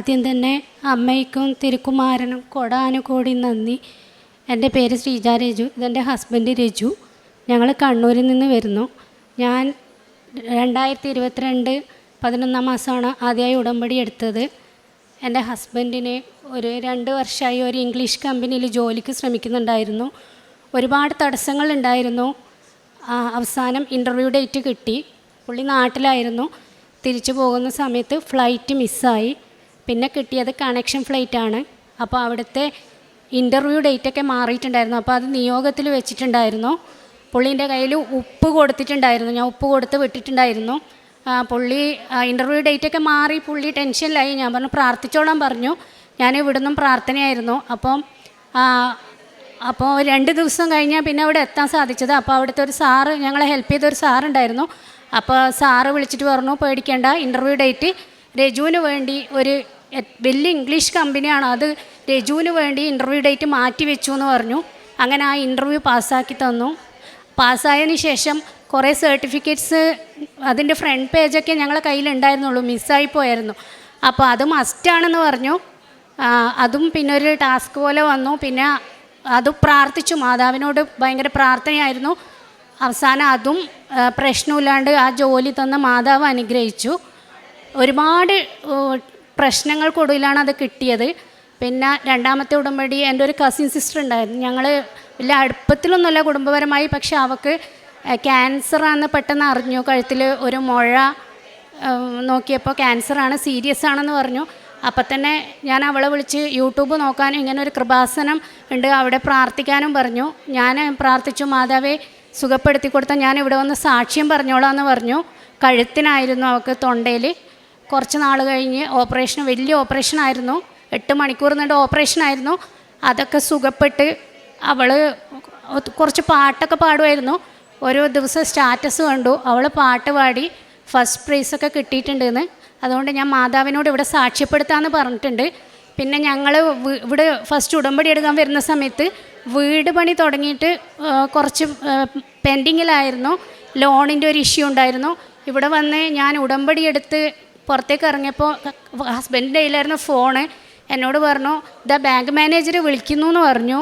ആദ്യം തന്നെ അമ്മയ്ക്കും തിരുക്കുമാരനും കൊടാനുകൂടി നന്ദി. എന്റെ പേര് ശ്രീജ രജു. ഇതെന്റെ ഹസ്ബൻഡ് രജു. ഞങ്ങൾ കണ്ണൂരിൽ നിന്ന് വരുന്നു. ഞാൻ രണ്ടായിരത്തി ഇരുപത്തിരണ്ട് പതിനൊന്നാം മാസമാണ് ആദ്യമായി ഉടമ്പടി എടുത്തത്. എന്റെ ഹസ്ബൻഡിന് ഒരു രണ്ട് വർഷമായി ഒരു ഇംഗ്ലീഷ് കമ്പനിയിൽ ജോലിക്ക് ശ്രമിക്കുന്നുണ്ടായിരുന്നു. ഒരുപാട് തടസ്സങ്ങൾ ഉണ്ടായിരുന്നു. അവസാനം ഇന്റർവ്യൂ ഡേറ്റ് കിട്ടി. പുള്ളി നാട്ടിലായിരുന്നു. തിരിച്ചു പോകുന്ന സമയത്ത് ഫ്ലൈറ്റ് മിസ്സായി. പിന്നെ കിട്ടിയത് കണക്ഷൻ ഫ്ലൈറ്റ് ആണ്. അപ്പോൾ അവിടുത്തെ ഇന്റർവ്യൂ ഡേറ്റൊക്കെ മാറിയിട്ടുണ്ടായിരുന്നു. അപ്പോൾ അത് നിയോഗത്തിൽ വെച്ചിട്ടുണ്ടായിരുന്നു. പുള്ളീന്റെ കയ്യിൽ ഉപ്പ് കൊടുത്തിട്ടുണ്ടായിരുന്നു. ഞാൻ ഉപ്പ് കൊടുത്ത് വിട്ടിട്ടുണ്ടായിരുന്നു. പുള്ളി ഇന്റർവ്യൂ ഡേറ്റൊക്കെ മാറി പുള്ളി ടെൻഷനിലായി ഞാൻ പറഞ്ഞു പ്രാർത്ഥിച്ചോളാൻ പറഞ്ഞു. ഞാൻ ഇവിടുന്നും പ്രാർത്ഥനയായിരുന്നു. അപ്പം അപ്പോൾ രണ്ട് ദിവസം കഴിഞ്ഞാൽ പിന്നെ അവിടെ എത്താൻ സാധിച്ചത്. അപ്പോൾ അവിടുത്തെ ഒരു സാറ് ഞങ്ങളെ ഹെൽപ്പ് ചെയ്ത ഒരു സാറുണ്ടായിരുന്നു. അപ്പോൾ സാറ് വിളിച്ചിട്ട് പറഞ്ഞു പേടിക്കേണ്ട ഇന്റർവ്യൂ ഡേറ്റ് രജുവിന് വേണ്ടി ഒരു വലിയ ഇംഗ്ലീഷ് കമ്പനിയാണ്. അത് രജുവിന് വേണ്ടി ഇന്റർവ്യൂ ഡേറ്റ് മാറ്റി വെച്ചു എന്ന് പറഞ്ഞു. അങ്ങനെ ആ ഇന്റർവ്യൂ പാസ്സാക്കി തന്നു. പാസ്സായതിന് ശേഷം കുറേ സർട്ടിഫിക്കറ്റ്സ് അതിന്റെ ഫ്രണ്ട് പേജൊക്കെ ഞങ്ങളെ കയ്യിലുണ്ടായിരുന്നുള്ളൂ. മിസ്സായി പോയായിരുന്നു. അപ്പോൾ അത് മസ്റ്റാണെന്ന് പറഞ്ഞു. അതും പിന്നെ ഒരു ടാസ്ക് പോലെ വന്നു. പിന്നെ അത് പ്രാർത്ഥിച്ചു. മാതാവിനോട് ഭയങ്കര പ്രാർത്ഥനയായിരുന്നു. അവസാനം അതും പ്രശ്നമില്ലാണ്ട് ആ ജോലി തന്ന മാതാവ് അനുഗ്രഹിച്ചു. ഒരുപാട് പ്രശ്നങ്ങൾക്കൊടുവിലാണ് അത് കിട്ടിയത്. പിന്നെ രണ്ടാമത്തെ ഉടമ്പടി എന്റെ ഒരു കസിൻ സിസ്റ്റർ ഉണ്ടായിരുന്നു. ഞങ്ങൾ വലിയ അടുപ്പത്തിലൊന്നുമല്ല കുടുംബപരമായി പക്ഷെ അവൾക്ക് ക്യാൻസറാണെന്ന് പെട്ടെന്ന് അറിഞ്ഞു. കഴുത്തിൽ ഒരു മുഴ നോക്കിയപ്പോൾ ക്യാൻസറാണ് സീരിയസ് ആണെന്ന് പറഞ്ഞു. അപ്പം തന്നെ ഞാൻ അവളെ വിളിച്ച് യൂട്യൂബ് നോക്കാനും ഇങ്ങനെ ഒരു കൃപാസനം ഉണ്ട് അവിടെ പ്രാർത്ഥിക്കാനും പറഞ്ഞു. ഞാൻ പ്രാർത്ഥിച്ചു മാതാവേ സുഖപ്പെടുത്തി കൊടുത്ത ഞാൻ ഇവിടെ വന്ന് സാക്ഷ്യം പറഞ്ഞോളാം എന്ന് പറഞ്ഞു. കഴുത്തിനായിരുന്നു അവൾക്ക് തൊണ്ടയിൽ കുറച്ച് നാൾ കഴിഞ്ഞ് ഓപ്പറേഷൻ വലിയ ഓപ്പറേഷൻ ആയിരുന്നു. എട്ട് മണിക്കൂർ നീണ്ട ഓപ്പറേഷൻ ആയിരുന്നു. അതൊക്കെ സുഖപ്പെട്ട് അവൾ കുറച്ച് പാട്ടൊക്കെ പാടുമായിരുന്നു ഓരോ ദിവസം സ്റ്റാറ്റസ് കണ്ടു. അവൾ പാട്ട് പാടി ഫസ്റ്റ് പ്രൈസൊക്കെ കിട്ടിയിട്ടുണ്ടെന്ന്. അതുകൊണ്ട് ഞാൻ മാതാവിനോട് ഇവിടെ സാക്ഷ്യപ്പെടുത്താമെന്ന് പറഞ്ഞിട്ടുണ്ട്. പിന്നെ ഞങ്ങൾ ഇവിടെ ഫസ്റ്റ് ഉടമ്പടി എടുക്കാൻ വരുന്ന സമയത്ത് വീട് പണി തുടങ്ങിയിട്ട് കുറച്ച് പെൻഡിങ്ങിലായിരുന്നു. ലോണിന്റെ ഒരു ഇഷ്യൂ ഉണ്ടായിരുന്നു. ഇവിടെ വന്ന് ഞാൻ ഉടമ്പടി എടുത്ത് പുറത്തേക്ക് ഇറങ്ങിയപ്പോൾ ഹസ്ബൻഡിന്റെ കയ്യിലായിരുന്ന ഫോണ് എന്നോട് പറഞ്ഞു ദ ബാങ്ക് മാനേജർ വിളിക്കുന്നു എന്ന് പറഞ്ഞു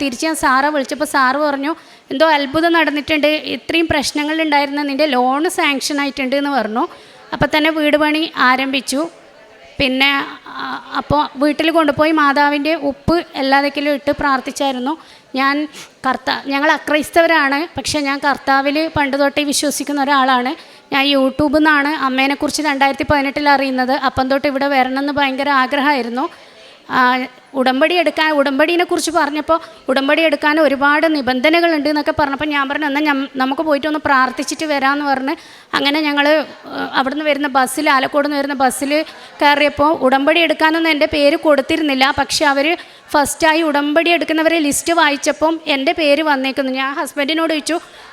തിരിച്ച് ഞാൻ സാറെ വിളിച്ചപ്പോൾ സാറ് പറഞ്ഞു എന്തോ അത്ഭുതം നടന്നിട്ടുണ്ട്. ഇത്രയും പ്രശ്നങ്ങളുണ്ടായിരുന്ന നിന്റെ ലോണ് സാങ്ഷൻ ആയിട്ടുണ്ട് എന്ന് പറഞ്ഞു. അപ്പോൾ തന്നെ വീട് പണി ആരംഭിച്ചു. പിന്നെ അപ്പോൾ വീട്ടിൽ കൊണ്ടുപോയി മാതാവിന്റെ ഉപ്പ് എല്ലാതെങ്കിലും ഇട്ട് പ്രാർത്ഥിച്ചായിരുന്നു. ഞാൻ കർത്ത ഞങ്ങൾ അക്രൈസ്തവരാണ്. പക്ഷേ ഞാൻ കർത്താവിൽ പണ്ട് തൊട്ടേ വിശ്വസിക്കുന്ന ഒരാളാണ്. ഞാൻ യൂട്യൂബിൽ നിന്നാണ് അമ്മേനെക്കുറിച്ച് രണ്ടായിരത്തി പതിനെട്ടിൽ അറിയുന്നത്. അപ്പം തൊട്ട് ഇവിടെ വരണമെന്ന് ഭയങ്കര ആഗ്രഹമായിരുന്നു. ഉടമ്പടി എടുക്കാൻ ഉടമ്പടിനെ കുറിച്ച് പറഞ്ഞപ്പോൾ ഉടമ്പടി എടുക്കാൻ ഒരുപാട് നിബന്ധനകളുണ്ട് എന്നൊക്കെ പറഞ്ഞപ്പോൾ ഞാൻ പറഞ്ഞു എന്നാൽ നമുക്ക് പോയിട്ട് ഒന്ന് പ്രാർത്ഥിച്ചിട്ട് വരാമെന്ന് പറഞ്ഞ് അങ്ങനെ ഞങ്ങൾ അവിടുന്ന് വരുന്ന ബസ്സിൽ ആലക്കോട് നിന്ന് വരുന്ന ബസ്സിൽ കയറിയപ്പോൾ ഉടമ്പടി എടുക്കാനൊന്നും എന്റെ പേര് കൊടുത്തിരുന്നില്ല. പക്ഷേ അവർ ഫസ്റ്റായി ഉടമ്പടി എടുക്കുന്നവരെ ലിസ്റ്റ് വായിച്ചപ്പം എന്റെ പേര് വന്നേക്കുന്നു. ഞാൻ ഹസ്ബൻഡിനോട് ചോദിച്ചു "ആ,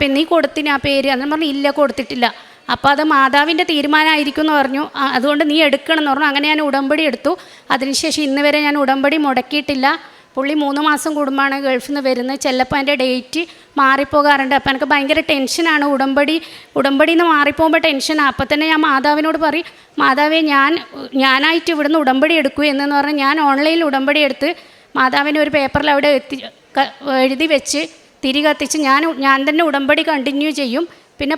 പിന്നെ നീ കൊടുത്തിന് ആ പേര് അന്ന് പറഞ്ഞു ഇല്ല കൊടുത്തിട്ടില്ല. അപ്പോൾ അത് മാതാവിന്റെ തീരുമാനമായിരിക്കും എന്ന് പറഞ്ഞു അതുകൊണ്ട് നീ എടുക്കണം എന്ന് പറഞ്ഞു. അങ്ങനെ ഞാൻ ഉടമ്പടി എടുത്തു. അതിനുശേഷം ഇന്ന് വരെ ഞാൻ ഉടമ്പടി മുടക്കിയിട്ടില്ല. പുള്ളി മൂന്ന് മാസം കൂടുമ്പോഴാണ് ഗൾഫിൽ നിന്ന് വരുന്നത്. ചിലപ്പോൾ എന്റെ ഡേറ്റ് മാറിപ്പോകാറുണ്ട്. അപ്പോൾ എനിക്ക് ഭയങ്കര ടെൻഷനാണ് ഉടമ്പടി. ഉടമ്പടി നിന്ന് മാറിപ്പോകുമ്പോൾ ടെൻഷനാണ് അപ്പോൾ തന്നെ ഞാൻ മാതാവിനോട് പറയും മാതാവേ ഞാൻ ഞാനായിട്ട് ഇവിടുന്ന് ഉടമ്പടി എടുക്കൂ എന്നു പറഞ്ഞാൽ ഞാൻ ഓൺലൈനിൽ ഉടമ്പടി എടുത്ത് മാതാവിന്റെ ഒരു പേപ്പറിൽ അവിടെ എത്തി എഴുതി വെച്ച് തിരി കത്തിച്ച് ഞാൻ ഞാൻ തന്നെ ഉടമ്പടി കണ്ടിന്യൂ ചെയ്യും. പിന്നെ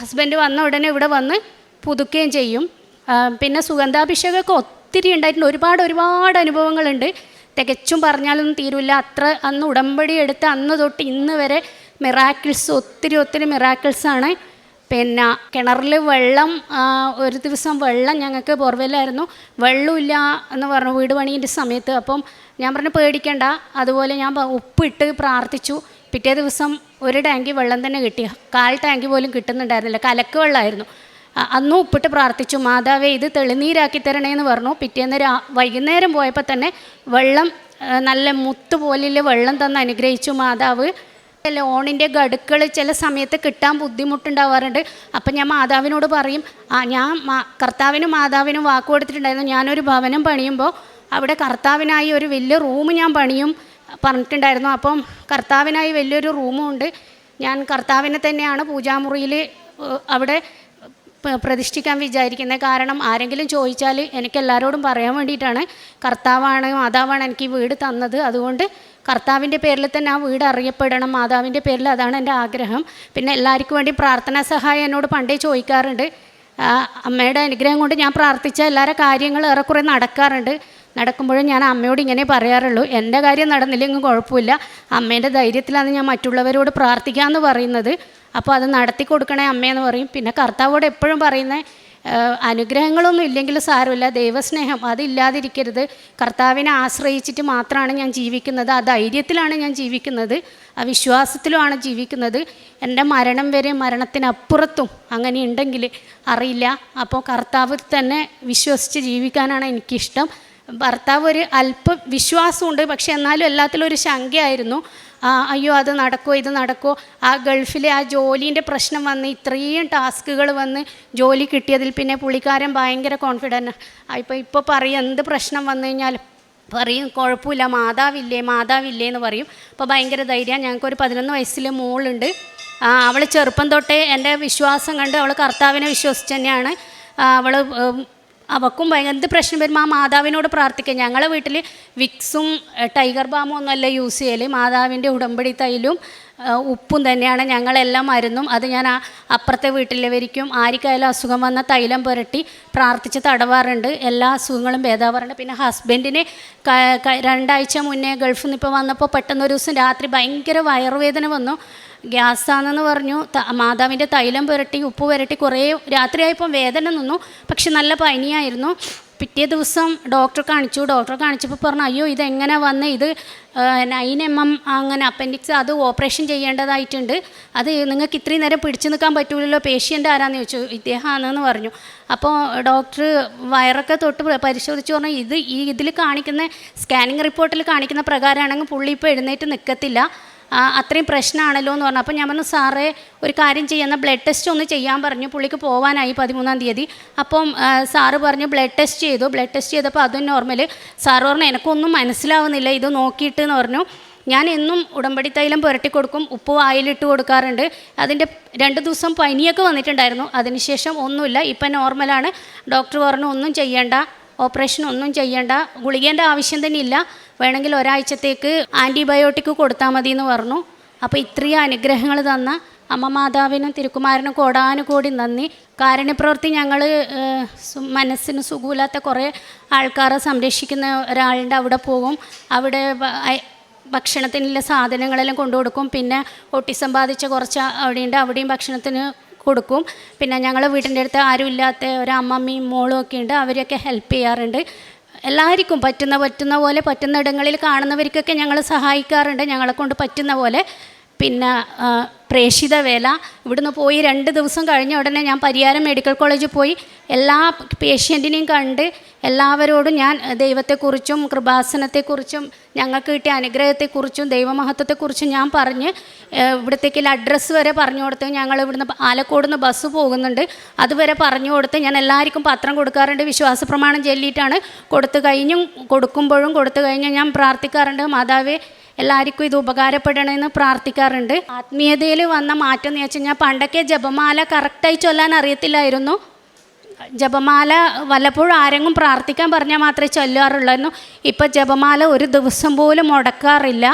ഹസ്ബൻഡ് വന്ന ഉടനെ ഇവിടെ വന്ന് പുതുക്കുകയും ചെയ്യും. പിന്നെ സുഗന്ധാഭിഷേകമൊക്കെ ഒത്തിരി ഉണ്ടായിട്ടുണ്ട്. ഒരുപാട് ഒരുപാട് അനുഭവങ്ങളുണ്ട്. തികച്ചും പറഞ്ഞാലൊന്നും തീരില്ല അത്ര അന്ന് ഉടമ്പടി എടുത്ത് അന്ന് തൊട്ട് ഇന്ന് വരെ മിറാക്കിൾസ് ഒത്തിരി ഒത്തിരി മിറാക്കിൾസാണ് പിന്നെ കിണറിൽ വെള്ളം ഒരു ദിവസം വെള്ളം ഞങ്ങൾക്ക് ബോർവെല്ലായിരുന്നു. വെള്ളമില്ല എന്ന് പറഞ്ഞു വീട് പണീന്റെ സമയത്ത്. അപ്പം ഞാൻ പറഞ്ഞു പേടിക്കണ്ട. അതുപോലെ ഞാൻ ഉപ്പിട്ട് പ്രാർത്ഥിച്ചു. പിറ്റേ ദിവസം ഒരു ടാങ്കി വെള്ളം തന്നെ കിട്ടി. കാൽ ടാങ്കി പോലും കിട്ടുന്നുണ്ടായിരുന്നില്ല. കലക്ക് വെള്ളമായിരുന്നു അന്നും ഉപ്പിട്ട് പ്രാർത്ഥിച്ചു. മാതാവേ ഇത് തെളിനീരാക്കി തരണേന്ന് പറഞ്ഞു. പിറ്റേന്ന് രാ വൈകുന്നേരം പോയപ്പോൾ തന്നെ വെള്ളം നല്ല മുത്ത് പോലെ വെള്ളം തന്ന് അനുഗ്രഹിച്ചു മാതാവ്. ലോണിന്റെ ഗഡുക്കൾ ചില സമയത്ത് കിട്ടാൻ ബുദ്ധിമുട്ടുണ്ടാവാറുണ്ട്. അപ്പം ഞാൻ മാതാവിനോട് പറയും ആ ഞാൻ കർത്താവിനും മാതാവിനും വാക്ക് കൊടുത്തിട്ടുണ്ടായിരുന്നു. ഞാനൊരു ഭവനം പണിയുമ്പോൾ അവിടെ കർത്താവിനായി ഒരു വലിയ റൂം ഞാൻ പണിയും പറഞ്ഞിട്ടുണ്ടായിരുന്നു. അപ്പം കർത്താവിനായി വലിയൊരു റൂമും ഉണ്ട്. ഞാൻ കർത്താവിനെ തന്നെയാണ് പൂജാമുറിയിൽ അവിടെ പ്രതിഷ്ഠിക്കാൻ വിചാരിക്കുന്നത് കാരണം ആരെങ്കിലും ചോദിച്ചാൽ എനിക്ക് എല്ലാവരോടും പറയാൻ വേണ്ടിയിട്ടാണ്. കർത്താവാണ് മാതാവാണ് എനിക്ക് ഈ വീട് തന്നത്. അതുകൊണ്ട് കർത്താവിന്റെ പേരിൽ തന്നെ ആ വീട് അറിയപ്പെടണം മാതാവിന്റെ പേരിൽ അതാണ് എന്റെ ആഗ്രഹം. പിന്നെ എല്ലാവർക്കും വേണ്ടി പ്രാർത്ഥനാ സഹായം എന്നോട് പണ്ടേ ചോദിക്കാറുണ്ട്. അമ്മയുടെ അനുഗ്രഹം കൊണ്ട് ഞാൻ പ്രാർത്ഥിച്ച എല്ലാവരുടെ കാര്യങ്ങൾ ഏറെക്കുറെ നടക്കാറുണ്ട്. നടക്കുമ്പോഴും ഞാൻ അമ്മയോട് ഇങ്ങനെ പറയാറുള്ളൂ എന്റെ കാര്യം നടന്നില്ലെങ്കിൽ കുഴപ്പമില്ല. അമ്മേന്റെ ധൈര്യത്തിലാണ് ഞാൻ മറ്റുള്ളവരോട് പ്രാർത്ഥിക്കാമെന്ന് പറയുന്നത്. അപ്പോൾ അത് നടത്തി കൊടുക്കണേ അമ്മയെന്ന് പറയും. പിന്നെ കർത്താവോട് എപ്പോഴും പറയുന്നത് അനുഗ്രഹങ്ങളൊന്നും ഇല്ലെങ്കിൽ സാരമില്ല. ദൈവസ്നേഹം അതില്ലാതിരിക്കരുത്. കർത്താവിനെ ആശ്രയിച്ചിട്ട് മാത്രമാണ് ഞാൻ ജീവിക്കുന്നത്. ആ ധൈര്യത്തിലാണ് ഞാൻ ജീവിക്കുന്നത്. ആ വിശ്വാസത്തിലുമാണ് ജീവിക്കുന്നത്. എന്റെ മരണം വരെ മരണത്തിനപ്പുറത്തും അങ്ങനെ ഉണ്ടെങ്കിൽ അറിയില്ല. അപ്പോൾ കർത്താവ് തന്നെ വിശ്വസിച്ച് ജീവിക്കാനാണ് എനിക്കിഷ്ടം. ഭർത്താവ് ഒരു അല്പ വിശ്വാസമുണ്ട്. പക്ഷെ എന്നാലും എല്ലാത്തിലും ഒരു ശങ്കയായിരുന്നു. അയ്യോ അത് നടക്കോ ഇത് നടക്കോ ആ ഗൾഫിലെ ആ ജോലീന്റെ പ്രശ്നം വന്ന് ഇത്രയും ടാസ്കുകൾ വന്ന് ജോലി കിട്ടിയതിൽ പിന്നെ പുള്ളിക്കാരൻ ഭയങ്കര കോൺഫിഡന്റ് ഇപ്പോൾ ഇപ്പോൾ പറയും എന്ത് പ്രശ്നം വന്നു കഴിഞ്ഞാലും പറയും കുഴപ്പമില്ല മാതാവില്ലേ മാതാവില്ലേ എന്ന് പറയും. അപ്പോൾ ഭയങ്കര ധൈര്യം ഞങ്ങൾക്കൊരു പതിനൊന്ന് വയസ്സിലെ മോളുണ്ട്. അവൾ ചെറുപ്പം തൊട്ടേ എന്റെ വിശ്വാസം കണ്ട് അവൾ കർത്താവിനെ വിശ്വസിച്ച് തന്നെയാണ്. അവൾ അവക്കും എന്ത് പ്രശ്നം വരുമ്പോൾ ആ മാതാവിനോട് പ്രാർത്ഥിക്കുക ഞങ്ങളെ വീട്ടിൽ വിക്സും ടൈഗർ ബാമും ഒന്നുമല്ല യൂസ് ചെയ്യൽ മാതാവിന്റെ ഉടമ്പടി തൈലും ഉപ്പും തന്നെയാണ് ഞങ്ങളെല്ലാം മരുന്നും. അത് ഞാൻ ആ അപ്പുറത്തെ വീട്ടിലവരിക്കും. ആർക്കായാലും അസുഖം വന്ന തൈലം പുരട്ടി പ്രാർത്ഥിച്ച് തടവാറുണ്ട്. എല്ലാ അസുഖങ്ങളും ഭേദാവാറുണ്ട്. പിന്നെ ഹസ്ബൻഡിന് രണ്ടാഴ്ച മുന്നേ ഗൾഫിൽ നിന്ന് ഇപ്പോൾ വന്നപ്പോൾ പെട്ടെന്ന് ഒരു ദിവസം രാത്രി ഭയങ്കര വയറുവേദന വന്നു. ഗ്യാസാണെന്ന് പറഞ്ഞു. മാതാവിന്റെ തൈലം പുരട്ടി ഉപ്പ് പുരട്ടി കുറേ രാത്രിയായപ്പോൾ വേദന നിന്നു. പക്ഷെ നല്ല പനിയായിരുന്നു. പിറ്റേ ദിവസം ഡോക്ടറെ കാണിച്ചു. ഡോക്ടറെ കാണിച്ചപ്പോൾ പറഞ്ഞു അയ്യോ ഇതെങ്ങനെ വന്ന്? ഇത് നൈൻ എം എം അങ്ങനെ അപ്പൻഡിക്സ് അത് ഓപ്പറേഷൻ ചെയ്യേണ്ടതായിട്ടുണ്ട്. അത് നിങ്ങൾക്ക് ഇത്രയും നേരം പിടിച്ചു നിൽക്കാൻ പറ്റൂലല്ലോ പേഷ്യന്റ് ആരാന്ന് ചോദിച്ചു. ഇദ്ദേഹമാണെന്ന് പറഞ്ഞു. അപ്പോൾ ഡോക്ടർ വയറൊക്കെ തൊട്ട് പരിശോധിച്ച് പറഞ്ഞു ഇത് ഈ ഇതിൽ കാണിക്കുന്ന സ്കാനിങ് റിപ്പോർട്ടിൽ കാണിക്കുന്ന പ്രകാരമാണെങ്കിൽ പുള്ളി ഇപ്പോൾ എഴുന്നേറ്റ് നിൽക്കത്തില്ല. അത്രയും പ്രശ്നമാണല്ലോ എന്ന് പറഞ്ഞു. അപ്പോൾ ഞാൻ പറഞ്ഞു സാറേ ഒരു കാര്യം ചെയ്യുന്ന ബ്ലഡ് ടെസ്റ്റ് ഒന്ന് ചെയ്യാൻ പറഞ്ഞു. പുള്ളിക്ക് പോകാനായി പതിമൂന്നാം തീയതി. അപ്പം സാറ് പറഞ്ഞു ബ്ലഡ് ടെസ്റ്റ് ചെയ്തു. ബ്ലഡ് ടെസ്റ്റ് ചെയ്തപ്പോൾ അതും നോർമൽ സാറ് പറഞ്ഞു എനിക്കൊന്നും മനസ്സിലാവുന്നില്ല. ഇത് നോക്കിയിട്ട് എന്ന് പറഞ്ഞു. ഞാൻ എന്നും ഉടമ്പടി തൈലം പുരട്ടി കൊടുക്കും. ഉപ്പ് വായിലിട്ട് കൊടുക്കാറുണ്ട്. അതിന്റെ രണ്ട് ദിവസം പനിയൊക്കെ വന്നിട്ടുണ്ടായിരുന്നു. അതിനുശേഷം ഒന്നുമില്ല. ഇപ്പം നോർമലാണ് ഡോക്ടർ പറഞ്ഞു ഒന്നും ചെയ്യേണ്ട. ഓപ്പറേഷൻ ഒന്നും ചെയ്യേണ്ട ഗുളികേന്റെ ആവശ്യം തന്നെ ഇല്ല വേണമെങ്കിൽ ഒരാഴ്ചത്തേക്ക് ആന്റിബയോട്ടിക് കൊടുത്താൽ മതി എന്ന് പറഞ്ഞു. അപ്പോൾ ഇത്രയും അനുഗ്രഹങ്ങൾ തന്ന അമ്മ മാതാവിനും തിരുക്കുമാരനും കോടാനുകോടി നന്ദി. കാരുണ്യപ്രവൃത്തി ഞങ്ങൾ മനസ്സിന് സുഖമില്ലാത്ത കുറേ ആൾക്കാരെ സംരക്ഷിക്കുന്ന ഒരാളുണ്ട് അവിടെ പോകും. അവിടെ ഭക്ഷണത്തിനുള്ള സാധനങ്ങളെല്ലാം കൊണ്ടു കൊടുക്കും പിന്നെ ഒട്ടിസം ബാധിച്ച കുറച്ച് അവിടെയുണ്ട്. അവിടെയും ഭക്ഷണത്തിന് കൊടുക്കും. പിന്നെ ഞങ്ങൾ വീട്ടിന്റെ അടുത്ത് ആരും ഇല്ലാത്ത ഒരു അമ്മമ്മയും മോളും ഒക്കെ ഉണ്ട്. അവരെയൊക്കെ ഹെൽപ്പ് ചെയ്യാറുണ്ട്. എല്ലാവർക്കും പറ്റുന്ന പറ്റുന്ന പോലെ പറ്റുന്ന ഇടങ്ങളിൽ കാണുന്നവർക്കൊക്കെ ഞങ്ങൾ സഹായിക്കാറുണ്ട്. ഞങ്ങളെ കൊണ്ട് പറ്റുന്ന പോലെ. പിന്നെ പ്രേക്ഷിത വേല. ഇവിടുന്ന് പോയി രണ്ട് ദിവസം കഴിഞ്ഞ ഉടനെ ഞാൻ പരിയാരം മെഡിക്കൽ കോളേജിൽ പോയി. എല്ലാ പേഷ്യന്റിനെയും കണ്ട് എല്ലാവരോടും ഞാൻ ദൈവത്തെക്കുറിച്ചും കൃപാസനത്തെക്കുറിച്ചും ഞങ്ങൾക്ക് കിട്ടിയ അനുഗ്രഹത്തെക്കുറിച്ചും ദൈവമഹത്വത്തെക്കുറിച്ചും ഞാൻ പറഞ്ഞ് ഏഹ്, ഇവിടത്തേക്കുള്ള അഡ്രസ്സ് വരെ പറഞ്ഞു കൊടുത്ത് ഞങ്ങൾ ഇവിടുന്ന് ആലക്കോട് നിന്ന് ബസ് പോകുന്നുണ്ട്. അതുവരെ പറഞ്ഞു കൊടുത്ത് ഞാൻ എല്ലാവർക്കും പത്രം കൊടുക്കാറുണ്ട്. വിശ്വാസ പ്രമാണം ചൊല്ലിയിട്ടാണ് കൊടുത്തു കഴിഞ്ഞും കൊടുക്കുമ്പോഴും കൊടുത്തു കഴിഞ്ഞും ഞാൻ പ്രാർത്ഥിക്കാറുണ്ട്. മാതാവേ എല്ലാവർക്കും ഇത് ഉപകാരപ്പെടണമെന്ന് പ്രാർത്ഥിക്കാറുണ്ട്. ആത്മീയതയിൽ വന്ന മാറ്റം എന്ന് വെച്ച് കഴിഞ്ഞാൽ പണ്ടൊക്കെ ജപമാല കറക്റ്റായി ചൊല്ലാൻ അറിയത്തില്ലായിരുന്നു. ജപമാല വല്ലപ്പോഴും ആരെങ്കിലും പ്രാർത്ഥിക്കാൻ പറഞ്ഞാൽ മാത്രമേ ചൊല്ലാറുള്ളൂ ഇപ്പം ജപമാല ഒരു ദിവസം പോലും മുടക്കാറില്ല.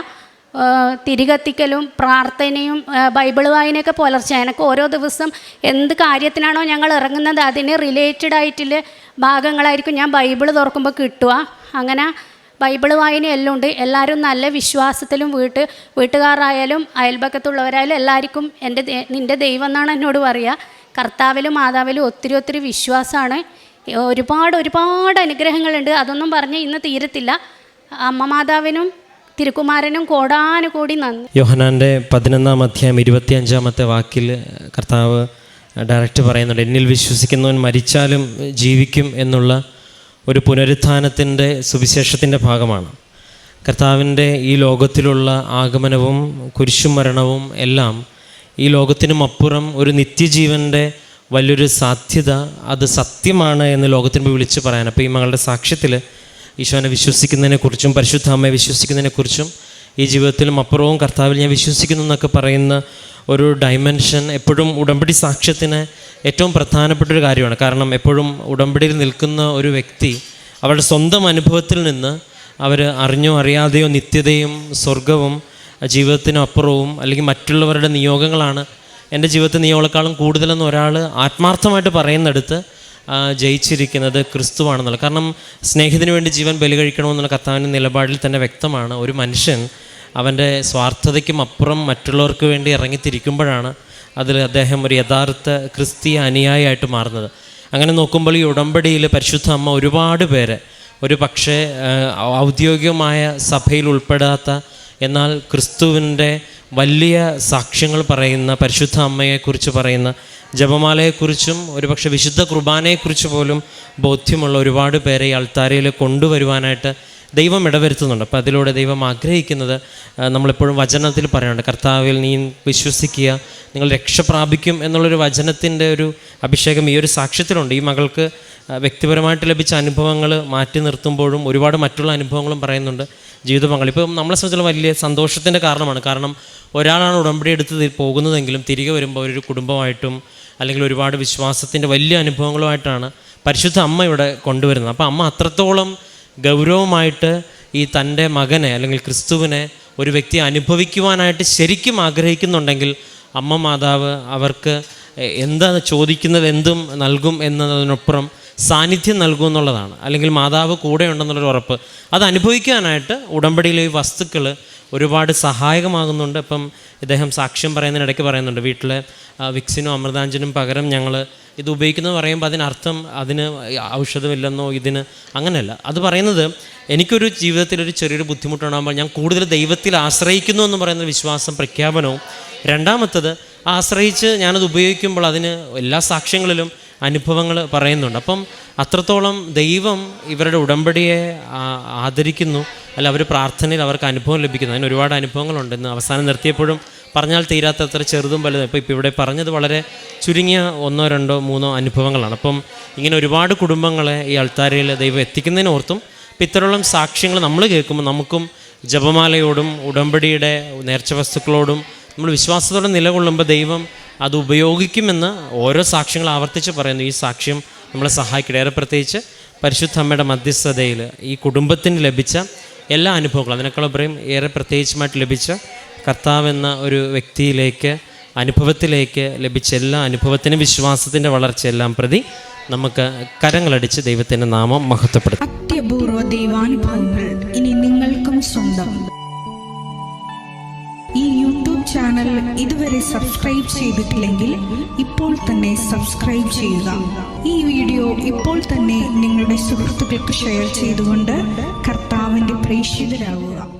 തിരികത്തിക്കലും പ്രാർത്ഥനയും ബൈബിൾ വായനയൊക്കെ പുലർച്ചെ. എനിക്ക് ഓരോ ദിവസം എന്ത് കാര്യത്തിനാണോ ഞങ്ങൾ ഇറങ്ങുന്നത് അതിന് റിലേറ്റഡ് ആയിട്ടുള്ള ഭാഗങ്ങളായിരിക്കും. ഞാൻ ബൈബിൾ തുറക്കുമ്പോൾ കിട്ടുക. അങ്ങനെ ബൈബിൾ വായന എല്ലാം ഉണ്ട്. എല്ലാവരും നല്ല വിശ്വാസത്തിലും വീട്ട് വീട്ടുകാരായാലും അയൽപക്കത്തുള്ളവരായാലും എല്ലാവർക്കും എന്റെ നിന്റെ ദൈവം എന്നാണ് എന്നോട് പറയുക കർത്താവിലും മാതാവിലും ഒത്തിരി ഒത്തിരി വിശ്വാസമാണ്. ഒരുപാട് ഒരുപാട് അനുഗ്രഹങ്ങളുണ്ട്. അതൊന്നും പറഞ്ഞ് ഇന്ന് തീരത്തില്ല. അമ്മ മാതാവിനും തിരുക്കുമാരനും കോടാനുകൂടി നന്ദി. യോഹനാന്റെ പതിനൊന്നാം അധ്യായം ഇരുപത്തിയഞ്ചാമത്തെ വാക്കിൽ കർത്താവ് ഡയറക്റ്റ് പറയുന്നുണ്ട് എന്നിൽ വിശ്വസിക്കുന്നവൻ മരിച്ചാലും ജീവിക്കും എന്നുള്ള ഒരു പുനരുത്ഥാനത്തിന്റെ സുവിശേഷത്തിന്റെ ഭാഗമാണ്. കർത്താവിന്റെ ഈ ലോകത്തിലുള്ള ആഗമനവും കുരിശുമരണവും എല്ലാം ഈ ലോകത്തിനും അപ്പുറം ഒരു നിത്യജീവന്റെ വലിയൊരു സാധ്യത അത് സത്യമാണ് എന്ന് ലോകത്തിന് വിളിച്ച് പറയാൻ. അപ്പോൾ ഈ മകളുടെ സാക്ഷ്യത്തിൽ ഈശോനെ വിശ്വസിക്കുന്നതിനെക്കുറിച്ചും പരിശുദ്ധ അമ്മയെ വിശ്വസിക്കുന്നതിനെക്കുറിച്ചും ഈ ജീവിതത്തിലും അപ്പുറവും കർത്താവിൽ ഞാൻ വിശ്വസിക്കുന്നു എന്നൊക്കെ പറയുന്ന ഒരു ഡൈമെൻഷൻ എപ്പോഴും ഉടമ്പടി സാക്ഷ്യത്തിന് ഏറ്റവും പ്രധാനപ്പെട്ട ഒരു കാര്യമാണ്. കാരണം എപ്പോഴും ഉടമ്പടിയിൽ നിൽക്കുന്ന ഒരു വ്യക്തി അവരുടെ സ്വന്തം അനുഭവത്തിൽ നിന്ന് അവർ അറിഞ്ഞോ അറിയാതെയോ നിത്യതയും സ്വർഗവും ജീവിതത്തിനും അപ്പുറവും അല്ലെങ്കിൽ മറ്റുള്ളവരുടെ നിയോഗങ്ങളാണ് എന്റെ ജീവിതത്തിൽ നിയോഗങ്ങളെക്കാളും കൂടുതലെന്ന് ഒരാൾ ആത്മാർത്ഥമായിട്ട് പറയുന്നിടത്ത് ജയിച്ചിരിക്കുന്നത് ക്രിസ്തുവാണെന്നുള്ളത്. കാരണം സ്നേഹത്തിന് വേണ്ടി ജീവൻ ബലി കഴിക്കണമെന്നുള്ള കർത്താവിന്റെ നിലപാടിൽ തന്നെ വ്യക്തമാണ്. ഒരു മനുഷ്യൻ അവന്റെ സ്വാർത്ഥതയ്ക്കും അപ്പുറം മറ്റുള്ളവർക്ക് വേണ്ടി ഇറങ്ങിത്തിരിക്കുമ്പോഴാണ് അതിൽ അദ്ദേഹം ഒരു യഥാർത്ഥ ക്രിസ്തീയ അനുയായിയായിട്ട് മാറുന്നത്. അങ്ങനെ നോക്കുമ്പോൾ ഈ ഉടമ്പടിയിൽ പരിശുദ്ധ അമ്മ ഒരുപാട് പേരെ ഒരു പക്ഷേ ഔദ്യോഗികമായ സഭയിൽ ഉൾപ്പെടാത്ത എന്നാൽ ക്രിസ്തുവിന്റെ വലിയ സാക്ഷ്യങ്ങൾ പറയുന്ന പരിശുദ്ധ അമ്മയെക്കുറിച്ച് പറയുന്ന ജപമാലയെക്കുറിച്ചും ഒരുപക്ഷെ വിശുദ്ധ കുർബാനയെക്കുറിച്ച് പോലും ബോധ്യമുള്ള ഒരുപാട് പേരെ ഈ അൾത്താരയിൽ കൊണ്ടുവരുവാനായിട്ട് ദൈവം ഇടവരുത്തുന്നുണ്ട്. അപ്പോൾ അതിലൂടെ ദൈവം ആഗ്രഹിക്കുന്നത് നമ്മളെപ്പോഴും വചനത്തിൽ പറയുന്നുണ്ട്. കർത്താവിൽ നീ വിശ്വസിക്കുക നിങ്ങൾ രക്ഷ പ്രാപിക്കും എന്നുള്ളൊരു വചനത്തിന്റെ ഒരു അഭിഷേകം ഈ ഒരു സാക്ഷ്യത്തിലുണ്ട്. ഈ മകൾക്ക് വ്യക്തിപരമായിട്ട് ലഭിച്ച അനുഭവങ്ങൾ മാറ്റി നിർത്തുമ്പോഴും ഒരുപാട് മറ്റുള്ള അനുഭവങ്ങളും പറയുന്നുണ്ട് ജീവിത പങ്കാളി. ഇപ്പം നമ്മളെ സംബന്ധിച്ചുള്ള വലിയ സന്തോഷത്തിന്റെ കാരണമാണ്. കാരണം ഒരാളാണ് ഉടമ്പടി എടുത്ത് പോകുന്നതെങ്കിലും തിരികെ വരുമ്പോൾ ഒരു കുടുംബമായിട്ടും അല്ലെങ്കിൽ ഒരുപാട് വിശ്വാസത്തിന്റെ വലിയ അനുഭവങ്ങളുമായിട്ടാണ് പരിശുദ്ധ അമ്മ ഇവിടെ കൊണ്ടുവരുന്നത്. അപ്പോൾ അമ്മ അത്രത്തോളം ഗൗരവമായിട്ട് ഈ തന്റെ മകനെ അല്ലെങ്കിൽ ക്രിസ്തുവിനെ ഒരു വ്യക്തി അനുഭവിക്കുവാനായിട്ട് ശരിക്കും ആഗ്രഹിക്കുന്നുണ്ടെങ്കിൽ അമ്മ മാതാവ് അവർക്ക് എന്താ ചോദിക്കുന്നത് എന്തും നൽകും എന്നതിനപ്പുറം സാന്നിധ്യം നൽകും എന്നുള്ളതാണ്. അല്ലെങ്കിൽ മാതാവ് കൂടെ ഉണ്ടെന്നുള്ളൊരു ഉറപ്പ്. അത് അനുഭവിക്കാനായിട്ട് ഉടമ്പടിയിലെ ഈ വസ്തുക്കൾ ഒരുപാട് സഹായകമാകുന്നുണ്ട്. ഇപ്പം ഇദ്ദേഹം സാക്ഷ്യം പറയുന്നതിനിടയ്ക്ക് പറയുന്നുണ്ട് വീട്ടിലെ വിക്സിനും അമൃതാഞ്ജനും പകരം ഞങ്ങൾ ഇത് ഉപയോഗിക്കുന്നത് പറയുമ്പോൾ അതിനർത്ഥം അതിന് ഔഷധമില്ലെന്നോ ഇതിന് അങ്ങനെയല്ല. അത് പറയുന്നത് എനിക്കൊരു ജീവിതത്തിൽ ഒരു ചെറിയൊരു ബുദ്ധിമുട്ടുണ്ടാകുമ്പോൾ ഞാൻ കൂടുതൽ ദൈവത്തിൽ ആശ്രയിക്കുന്നു എന്ന് പറയുന്ന വിശ്വാസം പ്രഖ്യാപനവും. രണ്ടാമത്തത് ആശ്രയിച്ച് ഞാനത് ഉപയോഗിക്കുമ്പോൾ അതിന് എല്ലാ സാക്ഷ്യങ്ങളിലും അനുഭവങ്ങൾ പറയുന്നുണ്ട്. അപ്പം അത്രത്തോളം ദൈവം ഇവരുടെ ഉടമ്പടിയെ ആദരിക്കുന്നു. അല്ല അവർ പ്രാർത്ഥനയിൽ അവർക്ക് അനുഭവം ലഭിക്കുന്നു. അതിന് ഒരുപാട് അനുഭവങ്ങളുണ്ട്. ഇന്ന് അവസാനം നിർത്തിയപ്പോഴും പറഞ്ഞാൽ തീരാത്തത്ര ചെറുതും വലുതും. ഇപ്പോൾ ഇപ്പോൾ ഇവിടെ പറഞ്ഞത് വളരെ ചുരുങ്ങിയ ഒന്നോ രണ്ടോ മൂന്നോ അനുഭവങ്ങളാണ്. അപ്പം ഇങ്ങനെ ഒരുപാട് കുടുംബങ്ങളെ ഈ അൾത്താരയിൽ ദൈവം എത്തിക്കുന്നതിന് ഓർത്തും ഇത്തരമുള്ള സാക്ഷ്യങ്ങൾ നമ്മൾ കേൾക്കുമ്പോൾ നമുക്കും ജപമാലയോടും ഉടമ്പടിയുടെ നേർച്ച വസ്തുക്കളോടും നമ്മൾ വിശ്വാസത്തോടെ നിലകൊള്ളുമ്പോൾ ദൈവം അത് ഉപയോഗിക്കുമെന്ന് ഓരോ സാക്ഷ്യങ്ങൾ ആവർത്തിച്ച് പറയുന്നു. ഈ സാക്ഷ്യം നമ്മളെ സഹായിക്കട്ടെ. ഏറെ പ്രത്യേകിച്ച് പരിശുദ്ധ അമ്മയുടെ മധ്യസ്ഥതയിൽ ഈ കുടുംബത്തിന് ലഭിച്ച എല്ലാ അനുഭവങ്ങളും അതിനേക്കാളും പറയും ഏറെ പ്രത്യേകിച്ചുമായിട്ട് ലഭിച്ച കർത്താവ് എന്ന ഒരു വ്യക്തിയിലേക്ക് അനുഭവത്തിലേക്ക് ലഭിച്ച എല്ലാ അനുഭവത്തിനും വിശ്വാസത്തിന്റെ വളർച്ചയെല്ലാം പ്രതി നമുക്ക് കരങ്ങളടിച്ച് ദൈവത്തിന്റെ നാമം മഹത്വപ്പെടുത്തും. ഇനി നിങ്ങൾക്കും സ്വന്തം. ഈ യൂട്യൂബ് ചാനൽ ഇതുവരെ സബ്സ്ക്രൈബ് ചെയ്തിട്ടില്ലെങ്കിൽ ഇപ്പോൾ തന്നെ സബ്സ്ക്രൈബ് ചെയ്യുക. ഈ വീഡിയോ ഇപ്പോൾ തന്നെ നിങ്ങളുടെ സുഹൃത്തുക്കൾക്ക് ഷെയർ ചെയ്തുകൊണ്ട് കർത്താവിന്റെ പ്രേക്ഷിതരാകുക.